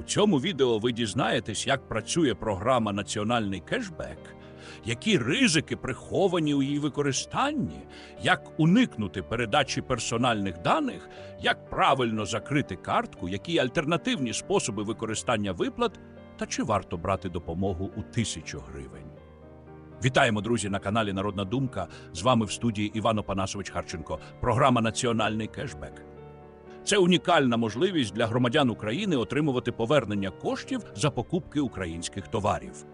У цьому відео ви дізнаєтесь, як працює програма Національний кешбек, які ризики приховані у її використанні, як уникнути передачі персональних даних, як правильно закрити картку, які альтернативні способи використання виплат та чи варто брати допомогу у тисячу гривень. Вітаємо, друзі, на каналі Народна Думка. З вами в студії Іван Опанасович Харченко. Програма Національний кешбек. Це унікальна можливість для громадян України отримувати повернення коштів за покупки українських товарів.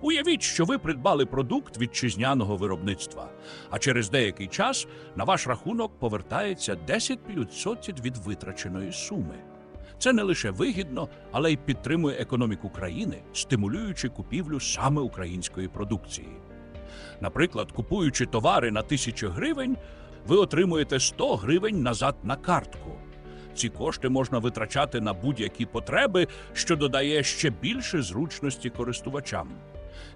Уявіть, що ви придбали продукт вітчизняного виробництва, а через деякий час на ваш рахунок повертається 10% від витраченої суми. Це не лише вигідно, але й підтримує економіку країни, стимулюючи купівлю саме української продукції. Наприклад, купуючи товари на 1000 гривень, ви отримуєте 100 гривень назад на картку. Ці кошти можна витрачати на будь-які потреби, що додає ще більше зручності користувачам.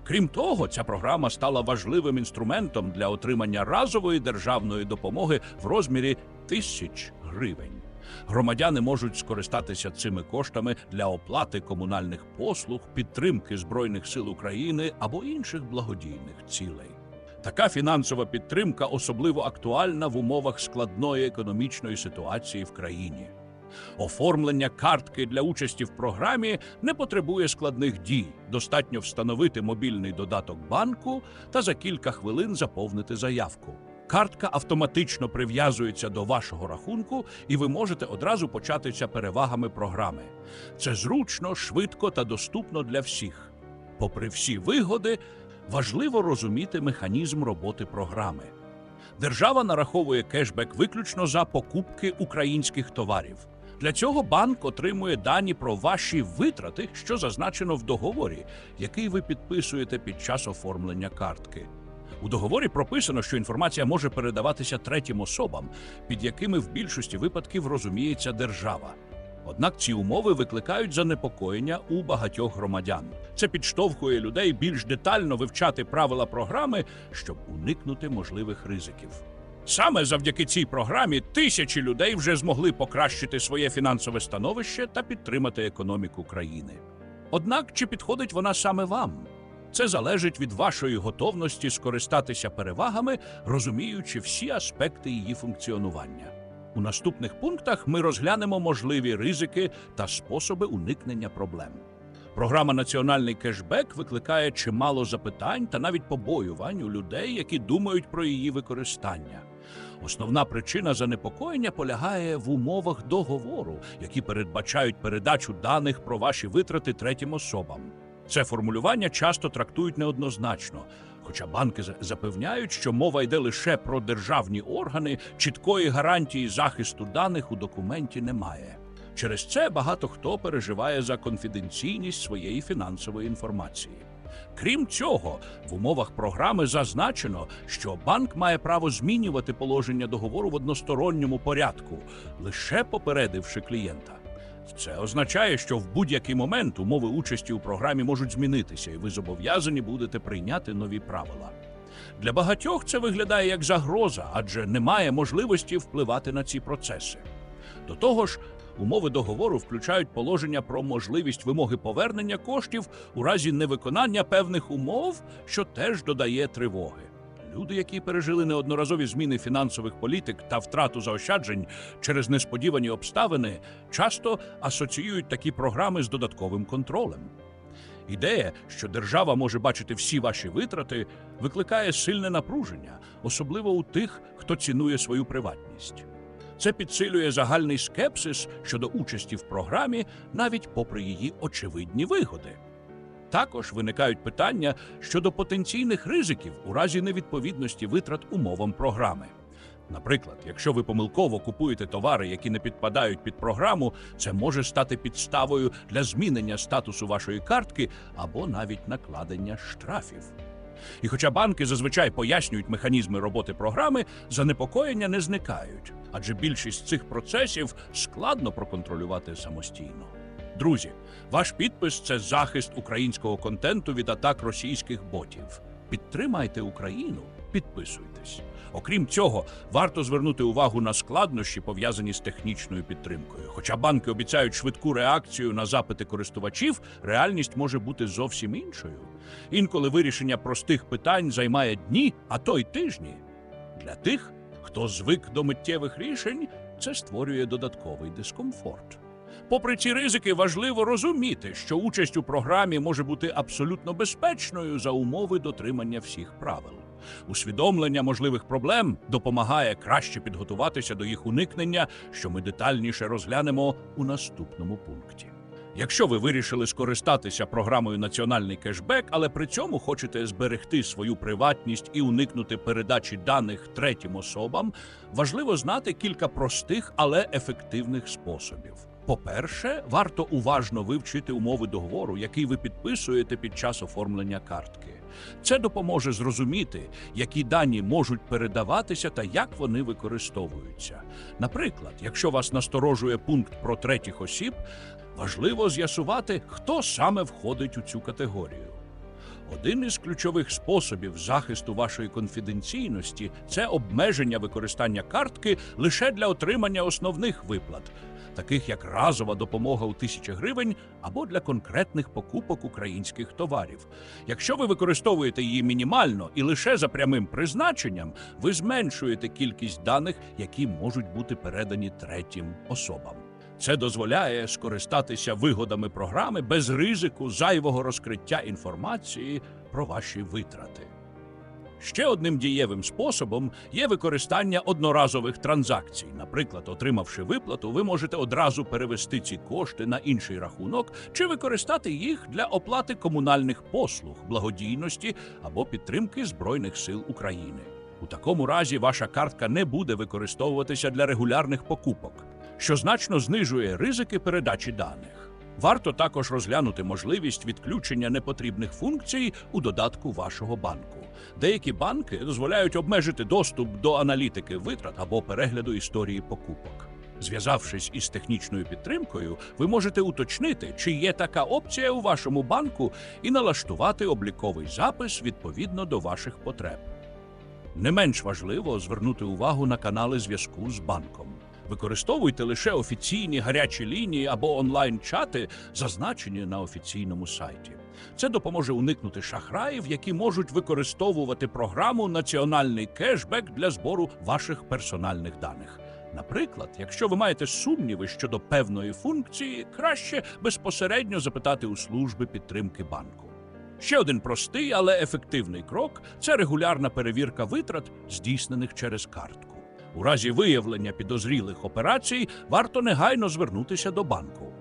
Крім того, ця програма стала важливим інструментом для отримання разової державної допомоги в розмірі тисяч гривень. Громадяни можуть скористатися цими коштами для оплати комунальних послуг, підтримки Збройних сил України або інших благодійних цілей. Така фінансова підтримка особливо актуальна в умовах складної економічної ситуації в країні. Оформлення картки для участі в програмі не потребує складних дій. Достатньо встановити мобільний додаток банку та за кілька хвилин заповнити заявку. Картка автоматично прив'язується до вашого рахунку, і ви можете одразу початися перевагами програми. Це зручно, швидко та доступно для всіх. Попри всі вигоди, важливо розуміти механізм роботи програми. Держава нараховує кешбек виключно за покупки українських товарів. Для цього банк отримує дані про ваші витрати, що зазначено в договорі, який ви підписуєте під час оформлення картки. У договорі прописано, що інформація може передаватися третім особам, під якими в більшості випадків розуміється держава. Однак ці умови викликають занепокоєння у багатьох громадян. Це підштовхує людей більш детально вивчати правила програми, щоб уникнути можливих ризиків. Саме завдяки цій програмі тисячі людей вже змогли покращити своє фінансове становище та підтримати економіку країни. Однак чи підходить вона саме вам? Це залежить від вашої готовності скористатися перевагами, розуміючи всі аспекти її функціонування. У наступних пунктах ми розглянемо можливі ризики та способи уникнення проблем. Програма Національний кешбек викликає чимало запитань та навіть побоювань у людей, які думають про її використання. Основна причина занепокоєння полягає в умовах договору, які передбачають передачу даних про ваші витрати третім особам. Це формулювання часто трактують неоднозначно, хоча банки запевняють, що мова йде лише про державні органи, чіткої гарантії захисту даних у документі немає. Через це багато хто переживає за конфіденційність своєї фінансової інформації. Крім цього, в умовах програми зазначено, що банк має право змінювати положення договору в односторонньому порядку, лише попередивши клієнта. Це означає, що в будь-який момент умови участі у програмі можуть змінитися, і ви зобов'язані будете прийняти нові правила. Для багатьох це виглядає як загроза, адже немає можливості впливати на ці процеси. До того ж, умови договору включають положення про можливість вимоги повернення коштів у разі невиконання певних умов, що теж додає тривоги. Люди, які пережили неодноразові зміни фінансових політик та втрату заощаджень через несподівані обставини, часто асоціюють такі програми з додатковим контролем. Ідея, що держава може бачити всі ваші витрати, викликає сильне напруження, особливо у тих, хто цінує свою приватність. Це підсилює загальний скепсис щодо участі в програмі, навіть попри її очевидні вигоди. Також виникають питання щодо потенційних ризиків у разі невідповідності витрат умовам програми. Наприклад, якщо ви помилково купуєте товари, які не підпадають під програму, це може стати підставою для змінення статусу вашої картки або навіть накладення штрафів. І хоча банки зазвичай пояснюють механізми роботи програми, занепокоєння не зникають, адже більшість цих процесів складно проконтролювати самостійно. Друзі, ваш підпис це захист українського контенту від атак російських ботів. Підтримайте Україну підписуйтесь. Окрім цього, варто звернути увагу на складнощі, пов'язані з технічною підтримкою. Хоча банки обіцяють швидку реакцію на запити користувачів, реальність може бути зовсім іншою. Інколи вирішення простих питань займає дні, а то й тижні. Для тих, хто звик до миттєвих рішень, це створює додатковий дискомфорт. Попри ці ризики, важливо розуміти, що участь у програмі може бути абсолютно безпечною за умови дотримання всіх правил. Усвідомлення можливих проблем допомагає краще підготуватися до їх уникнення, що ми детальніше розглянемо у наступному пункті. Якщо ви вирішили скористатися програмою Національний кешбек, але при цьому хочете зберегти свою приватність і уникнути передачі даних третім особам, важливо знати кілька простих, але ефективних способів. По-перше, варто уважно вивчити умови договору, який ви підписуєте під час оформлення картки. Це допоможе зрозуміти, які дані можуть передаватися та як вони використовуються. Наприклад, якщо вас насторожує пункт про третіх осіб, важливо з'ясувати, хто саме входить у цю категорію. Один із ключових способів захисту вашої конфіденційності це обмеження використання картки лише для отримання основних виплат, таких як разова допомога у тисячі гривень або для конкретних покупок українських товарів. Якщо ви використовуєте її мінімально і лише за прямим призначенням, ви зменшуєте кількість даних, які можуть бути передані третім особам. Це дозволяє скористатися вигодами програми без ризику зайвого розкриття інформації про ваші витрати. Ще одним дієвим способом є використання одноразових транзакцій. Наприклад, отримавши виплату, ви можете одразу перевести ці кошти на інший рахунок чи використати їх для оплати комунальних послуг, благодійності або підтримки Збройних сил України. У такому разі ваша картка не буде використовуватися для регулярних покупок, що значно знижує ризики передачі даних. Варто також розглянути можливість відключення непотрібних функцій у додатку вашого банку. Деякі банки дозволяють обмежити доступ до аналітики витрат або перегляду історії покупок. Зв'язавшись із технічною підтримкою, ви можете уточнити, чи є така опція у вашому банку, і налаштувати обліковий запис відповідно до ваших потреб. Не менш важливо звернути увагу на канали зв'язку з банком. Використовуйте лише офіційні гарячі лінії або онлайн-чати, зазначені на офіційному сайті. Це допоможе уникнути шахраїв, які можуть використовувати програму Національний кешбек для збору ваших персональних даних. Наприклад, якщо ви маєте сумніви щодо певної функції, краще безпосередньо запитати у служби підтримки банку. Ще один простий, але ефективний крок це регулярна перевірка витрат, здійснених через картку. У разі виявлення підозрілих операцій варто негайно звернутися до банку.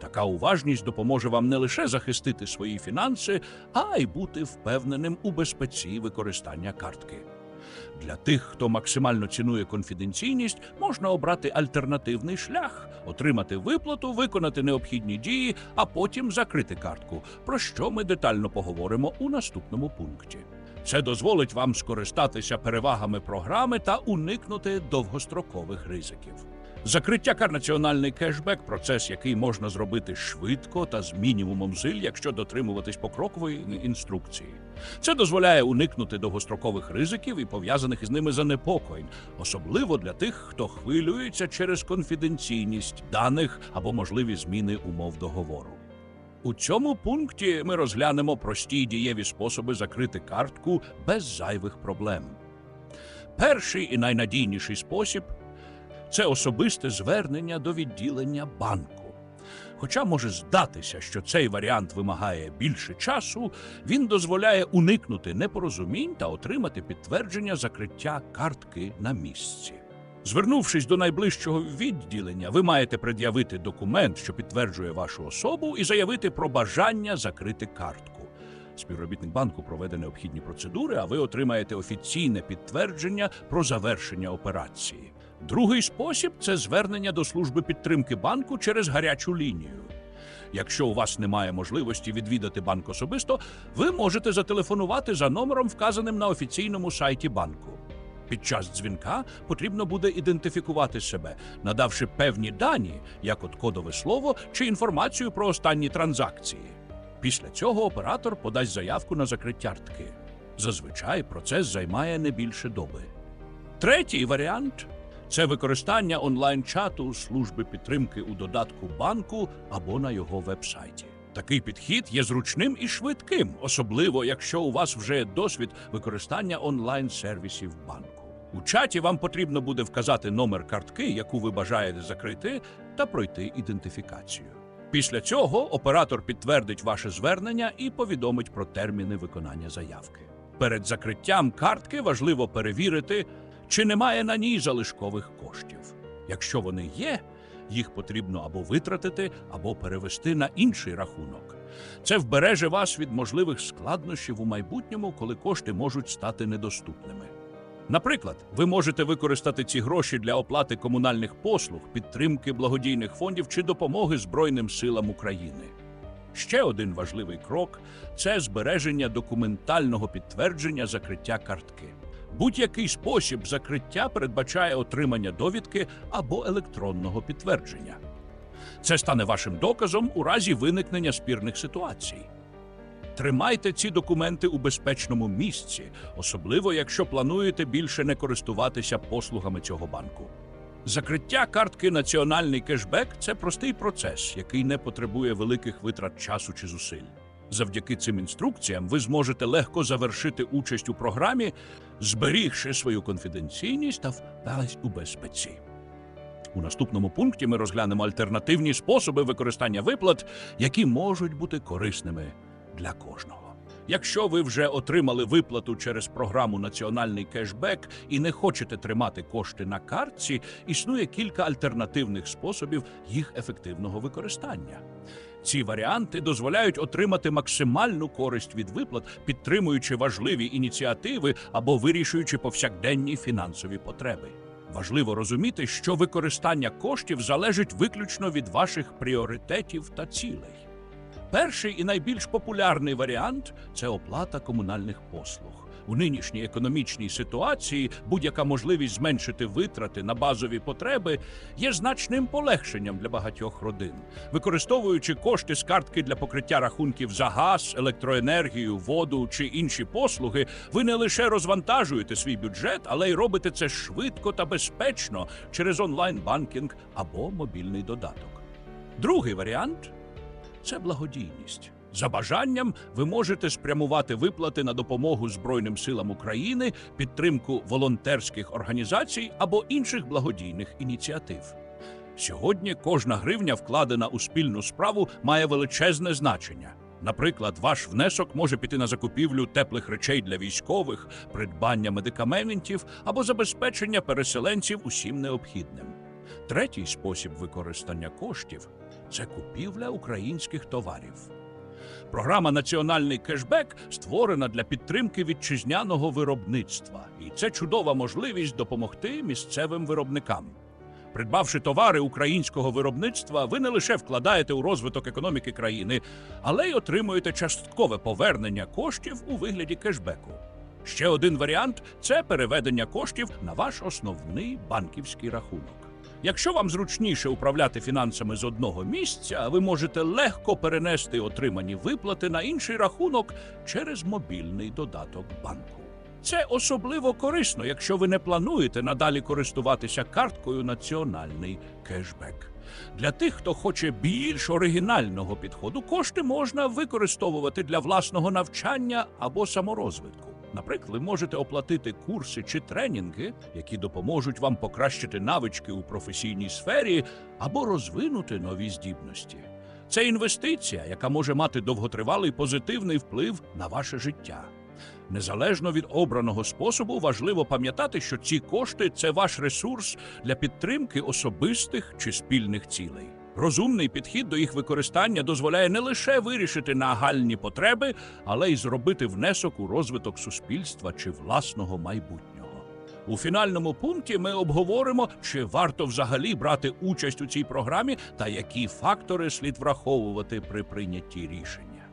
Така уважність допоможе вам не лише захистити свої фінанси, а й бути впевненим у безпеці використання картки. Для тих, хто максимально цінує конфіденційність, можна обрати альтернативний шлях, отримати виплату, виконати необхідні дії, а потім закрити картку, про що ми детально поговоримо у наступному пункті. Це дозволить вам скористатися перевагами програми та уникнути довгострокових ризиків. Закриття кар національний кешбек процес, який можна зробити швидко та з мінімумом зиль, якщо дотримуватись покрокової інструкції. Це дозволяє уникнути довгострокових ризиків і пов'язаних із ними занепокоєнь, особливо для тих, хто хвилюється через конфіденційність даних або можливі зміни умов договору. У цьому пункті ми розглянемо прості й дієві способи закрити картку без зайвих проблем. Перший і найнадійніший спосіб це особисте звернення до відділення банку. Хоча може здатися, що цей варіант вимагає більше часу, він дозволяє уникнути непорозумінь та отримати підтвердження закриття картки на місці. Звернувшись до найближчого відділення, ви маєте пред'явити документ, що підтверджує вашу особу, і заявити про бажання закрити картку. Співробітник банку проведе необхідні процедури, а ви отримаєте офіційне підтвердження про завершення операції. Другий спосіб це звернення до служби підтримки банку через гарячу лінію. Якщо у вас немає можливості відвідати банк особисто, ви можете зателефонувати за номером, вказаним на офіційному сайті банку. Під час дзвінка потрібно буде ідентифікувати себе, надавши певні дані, як от кодове слово чи інформацію про останні транзакції. Після цього оператор подасть заявку на закриття ртки. Зазвичай процес займає не більше доби. Третій варіант це використання онлайн-чату служби підтримки у додатку банку або на його вебсайті. Такий підхід є зручним і швидким, особливо якщо у вас вже є досвід використання онлайн-сервісів банку. У чаті вам потрібно буде вказати номер картки, яку ви бажаєте закрити, та пройти ідентифікацію. Після цього оператор підтвердить ваше звернення і повідомить про терміни виконання заявки. Перед закриттям картки важливо перевірити, чи немає на ній залишкових коштів. Якщо вони є, їх потрібно або витратити, або перевести на інший рахунок. Це вбереже вас від можливих складнощів у майбутньому, коли кошти можуть стати недоступними. Наприклад, ви можете використати ці гроші для оплати комунальних послуг, підтримки благодійних фондів чи допомоги Збройним силам України. Ще один важливий крок це збереження документального підтвердження закриття картки. Будь-який спосіб закриття передбачає отримання довідки або електронного підтвердження. Це стане вашим доказом у разі виникнення спірних ситуацій. Тримайте ці документи у безпечному місці, особливо якщо плануєте більше не користуватися послугами цього банку. Закриття картки Національний кешбек це простий процес, який не потребує великих витрат часу чи зусиль. Завдяки цим інструкціям ви зможете легко завершити участь у програмі, зберігши свою конфіденційність та вдались у безпеці. У наступному пункті ми розглянемо альтернативні способи використання виплат, які можуть бути корисними для кожного. Якщо ви вже отримали виплату через програму Національний кешбек і не хочете тримати кошти на картці, існує кілька альтернативних способів їх ефективного використання. Ці варіанти дозволяють отримати максимальну користь від виплат, підтримуючи важливі ініціативи або вирішуючи повсякденні фінансові потреби. Важливо розуміти, що використання коштів залежить виключно від ваших пріоритетів та цілей. Перший і найбільш популярний варіант це оплата комунальних послуг. У нинішній економічній ситуації будь-яка можливість зменшити витрати на базові потреби є значним полегшенням для багатьох родин. Використовуючи кошти з картки для покриття рахунків за газ, електроенергію, воду чи інші послуги, ви не лише розвантажуєте свій бюджет, але й робите це швидко та безпечно через онлайн-банкінг або мобільний додаток. Другий варіант це благодійність. За бажанням ви можете спрямувати виплати на допомогу Збройним силам України, підтримку волонтерських організацій або інших благодійних ініціатив. Сьогодні кожна гривня, вкладена у спільну справу, має величезне значення. Наприклад, ваш внесок може піти на закупівлю теплих речей для військових, придбання медикаментів або забезпечення переселенців усім необхідним. Третій спосіб використання коштів це купівля українських товарів. Програма Національний кешбек створена для підтримки вітчизняного виробництва, і це чудова можливість допомогти місцевим виробникам. Придбавши товари українського виробництва, ви не лише вкладаєте у розвиток економіки країни, але й отримуєте часткове повернення коштів у вигляді кешбеку. Ще один варіант це переведення коштів на ваш основний банківський рахунок. Якщо вам зручніше управляти фінансами з одного місця, ви можете легко перенести отримані виплати на інший рахунок через мобільний додаток банку. Це особливо корисно, якщо ви не плануєте надалі користуватися карткою Національний кешбек. Для тих, хто хоче більш оригінального підходу, кошти можна використовувати для власного навчання або саморозвитку. Наприклад, ви можете оплатити курси чи тренінги, які допоможуть вам покращити навички у професійній сфері або розвинути нові здібності. Це інвестиція, яка може мати довготривалий позитивний вплив на ваше життя. Незалежно від обраного способу, важливо пам'ятати, що ці кошти це ваш ресурс для підтримки особистих чи спільних цілей. Розумний підхід до їх використання дозволяє не лише вирішити нагальні потреби, але й зробити внесок у розвиток суспільства чи власного майбутнього. У фінальному пункті ми обговоримо, чи варто взагалі брати участь у цій програмі та які фактори слід враховувати при прийнятті рішення.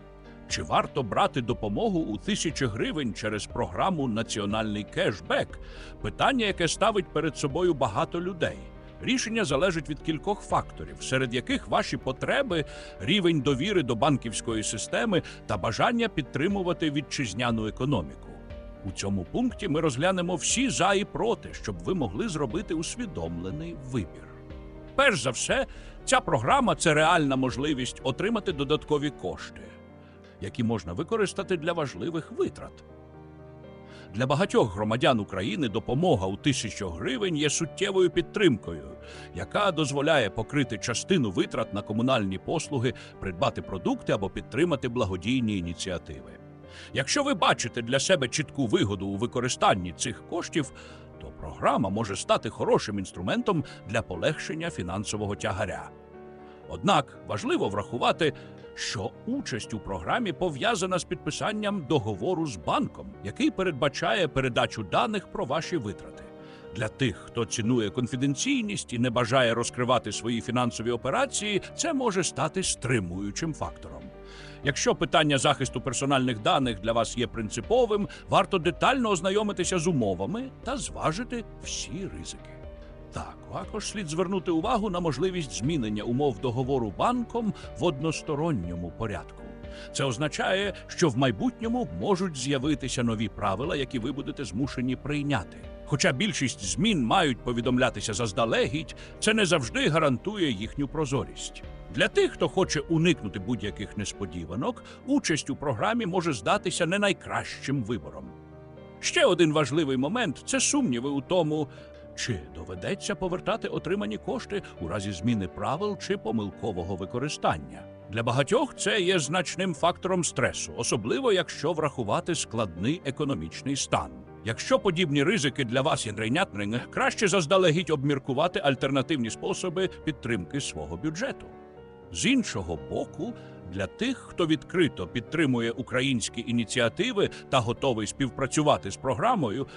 Чи варто брати допомогу у тисячі гривень через програму Національний кешбек? Питання, яке ставить перед собою багато людей. Рішення залежить від кількох факторів, серед яких ваші потреби, рівень довіри до банківської системи та бажання підтримувати вітчизняну економіку. У цьому пункті ми розглянемо всі за і проти, щоб ви могли зробити усвідомлений вибір. Перш за все, ця програма це реальна можливість отримати додаткові кошти, які можна використати для важливих витрат. Для багатьох громадян України допомога у тисячу гривень є суттєвою підтримкою, яка дозволяє покрити частину витрат на комунальні послуги, придбати продукти або підтримати благодійні ініціативи. Якщо ви бачите для себе чітку вигоду у використанні цих коштів, то програма може стати хорошим інструментом для полегшення фінансового тягаря. Однак важливо врахувати, що участь у програмі пов'язана з підписанням договору з банком, який передбачає передачу даних про ваші витрати. Для тих, хто цінує конфіденційність і не бажає розкривати свої фінансові операції, це може стати стримуючим фактором. Якщо питання захисту персональних даних для вас є принциповим, варто детально ознайомитися з умовами та зважити всі ризики. Так, також слід звернути увагу на можливість змінення умов договору банком в односторонньому порядку. Це означає, що в майбутньому можуть з'явитися нові правила, які ви будете змушені прийняти. Хоча більшість змін мають повідомлятися заздалегідь, це не завжди гарантує їхню прозорість. Для тих, хто хоче уникнути будь-яких несподіванок, участь у програмі може здатися не найкращим вибором. Ще один важливий момент це сумніви у тому, чи доведеться повертати отримані кошти у разі зміни правил чи помилкового використання. Для багатьох це є значним фактором стресу, особливо якщо врахувати складний економічний стан. Якщо подібні ризики для вас є прийнятними, краще заздалегідь обміркувати альтернативні способи підтримки свого бюджету. З іншого боку, для тих, хто відкрито підтримує українські ініціативи та готовий співпрацювати з програмою,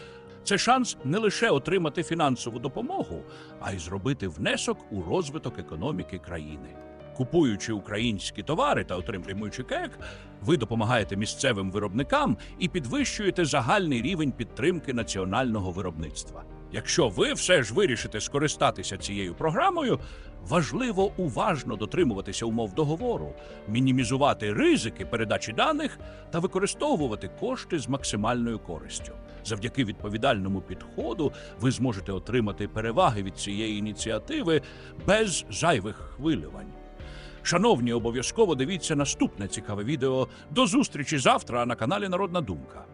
це шанс не лише отримати фінансову допомогу, а й зробити внесок у розвиток економіки країни. Купуючи українські товари та отримуючи кек, ви допомагаєте місцевим виробникам і підвищуєте загальний рівень підтримки національного виробництва. Якщо ви все ж вирішите скористатися цією програмою, важливо уважно дотримуватися умов договору, мінімізувати ризики передачі даних та використовувати кошти з максимальною користю. Завдяки відповідальному підходу ви зможете отримати переваги від цієї ініціативи без зайвих хвилювань. Шановні, обов'язково дивіться наступне цікаве відео. До зустрічі завтра на каналі Народна Думка.